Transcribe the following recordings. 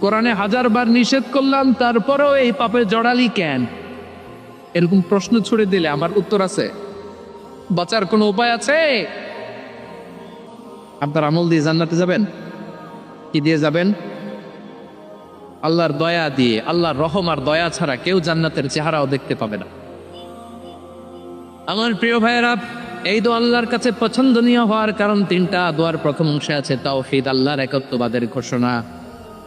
কোরআনে হাজার বার নিষেধ করলাম, তারপরেও এই পাপে জড়ালি কেন? এরকম প্রশ্ন ছুড়ে দিলে আমার উত্তর আছে। বাঁচার কোনো উপায় আছে? আপনার আমল দিয়ে জান্নাতে যাবেন? কি দিয়ে যাবেন? আল্লাহর দয়া দিয়ে, আল্লাহর রহম আর দয়া ছাড়া কেউ জান্নাতের চেহারাও দেখতে পাবে না। আমার প্রিয় ভাইয়েরা, এই দো আল্লাহর কাছে পছন্দনীয় হওয়ার কারণ তিনটা। দোয়ার প্রথম অংশে আছে তাওহীদ আল্লাহর একত্ববাদের ঘোষণা।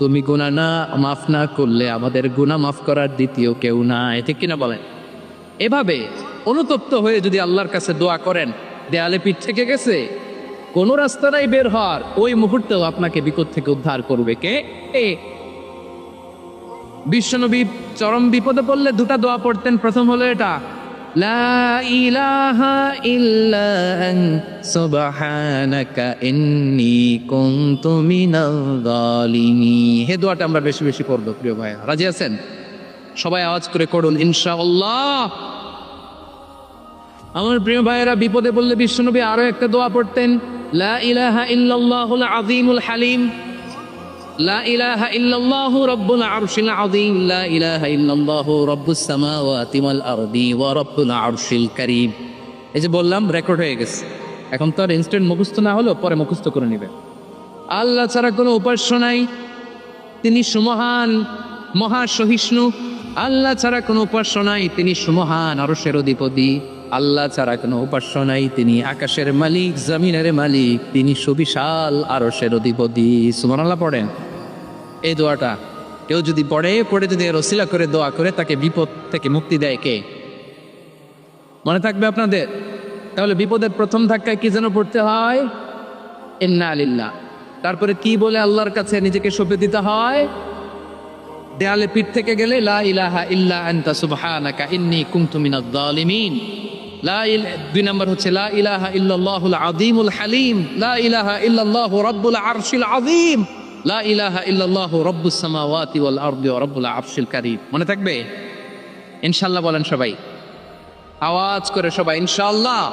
তুমি গুণা না, মাফ না করলে আমাদের গুণা মাফ করার দ্বিতীয় কেউ নাই। ঠিক কিনা বলেন? এভাবে অনুতপ্ত হয়ে যদি আল্লাহর কাছে দোয়া করেন, দেয়ালে পিঠ থেকে গেছে, কোনো রাস্তা নাই বের হওয়ার, ওই মুহূর্তেও আপনাকে বিপদ থেকে উদ্ধার করবে কে? এ। বিশ্বনবী চরম বিপদে পড়লে দুটা দোয়া পড়তেন, প্রথম হলো এটা লা ইলাহা ইল্লা আন সুবহানাকা ইন্নী কুনতু মিনাল জালিমিন হে দোয়াটা আমরা বেশি বেশি পড়ব প্রিয় ভাই রাজি আছেন? সবাই আওয়াজ করে ইনশাআল্লাহ। আমার প্রিয় ভাইয়েরা, বিপদে পড়লে বিশ্বনবী আরও একটা দোয়া পড়তেন, লা ইলাহা ইল্লাল্লাহুল আযীমুল হালিম। লা আরশিল লা আরদি আরশিল এই যে বললাম রেকর্ড হয়ে গেছে। এখন মুখস্থ না হলেও পরে করে নেবে। আল্লাহ ছাড়া কোনো নাই। তিনি সুমহান, মহা সহিষ্ণু। আল্লাহ ছাড়া কোনো উপাস্য নাই। তিনি সুমহান, আরশের অধিপতি। আল্লাহ ছাড়া কোনো উপাস্য নাই। তিনি আকাশের মালিক, জমিনের মালিক। তিনি সুবিশাল, আরশের অধিপতি। সুমনাল্লাহ পড়েন। এই দোয়াটা। কেউ যদি পড়ে পড়ে যদি এর ওসিলা করে, দোয়া করে, তাকে বিপদ থেকে মুক্তি দেয় কে? মনে থাকবে আপনাদের? তাহলে বিপদের প্রথম ধাক্কায় কি যেন পড়তে হয়? ইন্না আলিল্লাহ তারপরে কি বলে আল্লাহর কাছে নিজেকে সঁপে দিতে হয়? দেয়ালে পিঠ থেকে গেলে, লা ইলাহা ইল্লা আনতা সুবহানাকা ইন্নী কুনতু মিনাজ জালিমিন লা দুই নম্বর হচ্ছে, লা ইলাহা ইল্লাল্লাহুল আযীমুল হালিম। লা ইলাহা ইল্লাল্লাহু রাব্বুল আরশিল আযীম। লা ইলাহা ইল্লাল্লাহু রাব্বুস সামাওয়াতি ওয়াল আরদি ওয়া রাব্বুল আরশিল কারীম। মনে থাকবে? ইনশাআল্লাহ বলেন সবাই। আওয়াজ করে সবাই, ইনশাআল্লাহ।